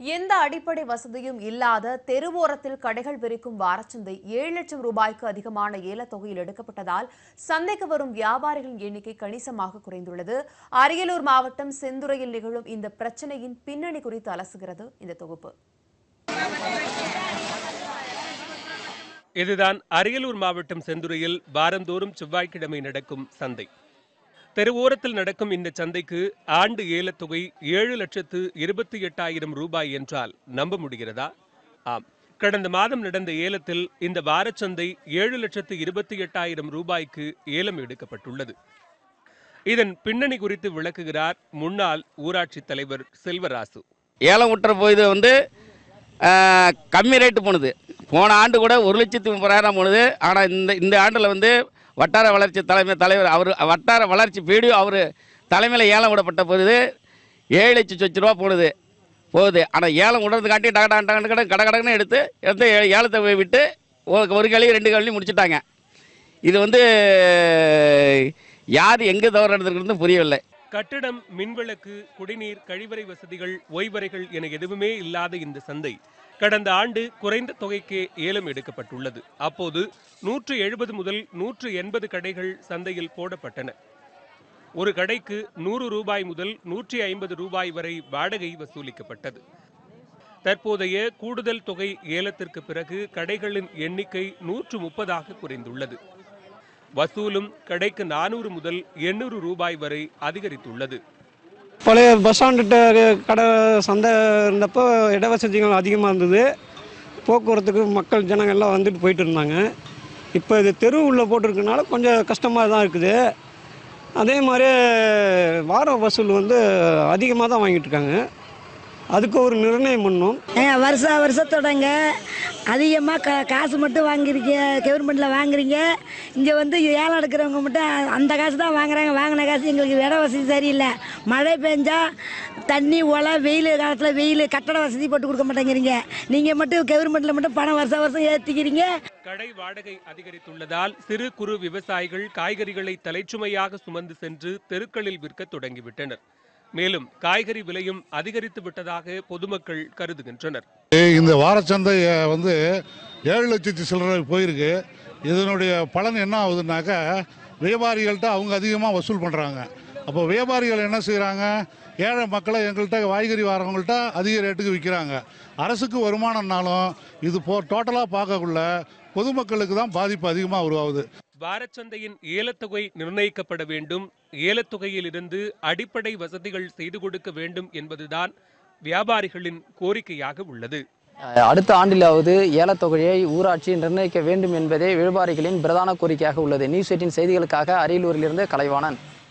எந்த அடிப்படை வசதியும் இல்லாத தெருவோரத்தில் கடைகள் விரிக்கும் வாரச்சந்தை ஏழு லட்சம் ரூபாய்க்கு அதிகமான ஏலத்தொகையில் எடுக்கப்பட்டதால் சந்தைக்கு வரும் வியாபாரிகளின் எண்ணிக்கை கணிசமாக குறைந்துள்ளது. அரியலூர் மாவட்டம் செந்துறையில் நிகழும் இந்த பிரச்சனையின் பின்னணி குறித்து அலசுகிறது இந்த தொகுப்பு. இதுதான் அரியலூர் மாவட்டம் செந்துறையில் வாரந்தோறும் செவ்வாய்க்கிழமை நடக்கும் சந்தை. தெருவோரத்தில் நடக்கும் இந்த சந்தைக்கு ஆண்டு ஏலத்தொகை ஏழு லட்சத்து இருபத்தி எட்டாயிரம் ரூபாய் என்றால் நம்ப முடிகிறதா? ஆம். கடந்த மாதம் நடந்த ஏலத்தில் இந்த வாரச்சந்தை ஏழு லட்சத்து இருபத்தி எட்டாயிரம் ரூபாய்க்கு ஏலம் எடுக்கப்பட்டுள்ளது. இதன் பின்னணி குறித்து விளக்குகிறார் முன்னாள் ஊராட்சி தலைவர் செல்வராசு. ஏலம் விட்டுற போது வந்து கம்மி ரேட்டு போனது. போன ஆண்டு கூட ஒரு லட்சத்தி முப்பதாயிரம் போனது. ஆனால் இந்த இந்த ஆண்டில் வந்து வட்டார வளர்ச்சி தலைமை தலைவர் அவர் வட்டார வளர்ச்சி பிடிஓ அவர் தலைமையில் ஏலம் விடப்பட்ட போகுது ஏழு லட்சம் சொச்சு ரூபா போனது போகுது. ஆனால் ஏலம் விடுறதுக்காட்டி டக டக டக கட கடன்னு எடுத்து எடுத்து ஏ- ஏலத்தை விட்டு ஒரு ஒரு கழி ரெண்டு கழி முடிச்சிட்டாங்க. இது வந்து யார் எங்கே தவறு நடந்திருக்கிறது புரியவில்லை. கட்டடம் மின்விளக்கு குடிநீர் கழிவறை வசதிகள் ஓய்வறைகள் என எதுவுமே இல்லாத இந்த சந்தை கடந்த ஆண்டு குறைந்த தொகைக்கு ஏலம் எடுக்கப்பட்டுள்ளது. அப்போது நூற்று எழுபது முதல் நூற்று எண்பது கடைகள் சந்தையில் போடப்பட்டன. ஒரு கடைக்கு நூறு ரூபாய் முதல் நூற்றி ஐம்பது ரூபாய் வரை வாடகை வசூலிக்கப்பட்டது. தற்போதைய கூடுதல் தொகை ஏலத்திற்கு பிறகு கடைகளின் எண்ணிக்கை நூற்று முப்பதாக குறைந்துள்ளது. வசூலும் கடைக்கு நானூறு முதல் எண்ணூறு ரூபாய் வரை அதிகரித்துள்ளது. பழைய பஸ் ஸ்டாண்டுகிட்ட கடை சந்தை இருந்தப்போ இட வசதிகள் அதிகமாக இருந்தது. போக்குவரத்துக்கு மக்கள் ஜனங்கள் எல்லாம் வந்துட்டு போயிட்டு இருந்தாங்க. இப்போ இது தெரு உள்ளே போட்டிருக்கனால கொஞ்சம் கஷ்டமாக தான் இருக்குது. அதே மாதிரி வார வசூல் வந்து அதிகமாக தான் வாங்கிட்டு இருக்காங்க. அதுக்கு ஒரு நிர்ணயம் பண்ணும். ஏங்க வருஷா வருஷத்தோடங்க. அதிகமாக கா காசு மட்டும் வாங்குறீங்க கவர்மெண்ட்டில் வாங்குறீங்க. இங்கே வந்து ஏழை எடுக்கிறவங்க மட்டும் அந்த காசு தான் வாங்குறாங்க. வாங்கின காசு எங்களுக்கு இட வசதி சரியில்லை. மழை பெஞ்சா தண்ணி ஒலை வெயில் காலத்தில் வெயில் கட்டட வசதி போட்டு கொடுக்க மாட்டேங்கிறீங்க. நீங்கள் மட்டும் கவர்மெண்ட்டில் மட்டும் பணம் வருஷம் வருஷம் ஏற்றிக்கிறீங்க கடை வாடகை அதிகரித்துள்ளதால் சிறு குறு விவசாயிகள் காய்கறிகளை தலைச்சுமையாக சுமந்து சென்று தெருக்களில் விற்க தொடங்கிவிட்டனர். மேலும் காய்கறி விலையும் அதிகரித்து விட்டதாக பொதுமக்கள் கருதுகின்றனர். இந்த வாரச்சந்தை வந்து ஏழு லட்சத்தி சில்லறை போயிருக்கு. இதனுடைய பலன் என்ன ஆகுதுனாக்கா வியாபாரிகள்கிட்ட அவங்க அதிகமாக வசூல் பண்ணுறாங்க அப்போ வியாபாரிகள் என்ன செய்கிறாங்க ஏழை மக்களை எங்கள்கிட்ட காய்கறி வரவங்கள்ட்ட அதிக ரேட்டுக்கு விற்கிறாங்க அரசுக்கு வருமானம்னாலும் இது போ டோட்டலாக பார்க்கக்குள்ள பொதுமக்களுக்கு தான் பாதிப்பு அதிகமாக உருவாகுது. வாரச்சந்தையின் ஏலத்தொகை நிர்ணயிக்கப்பட வேண்டும். ஏலத்தொகையில் இருந்து அடிப்படை வசதிகள் செய்து கொடுக்க வேண்டும் என்பதுதான் வியாபாரிகளின் கோரிக்கையாக உள்ளது. அடுத்த ஆண்டிலாவது ஏலத்தொகையை ஊராட்சி நிர்ணயிக்க வேண்டும் என்பதே வியாபாரிகளின் பிரதான கோரிக்கையாக உள்ளது. நியூஸ் எயிட்டின் செய்திகளுக்காக அரியலூரிலிருந்து கலைவாணன்.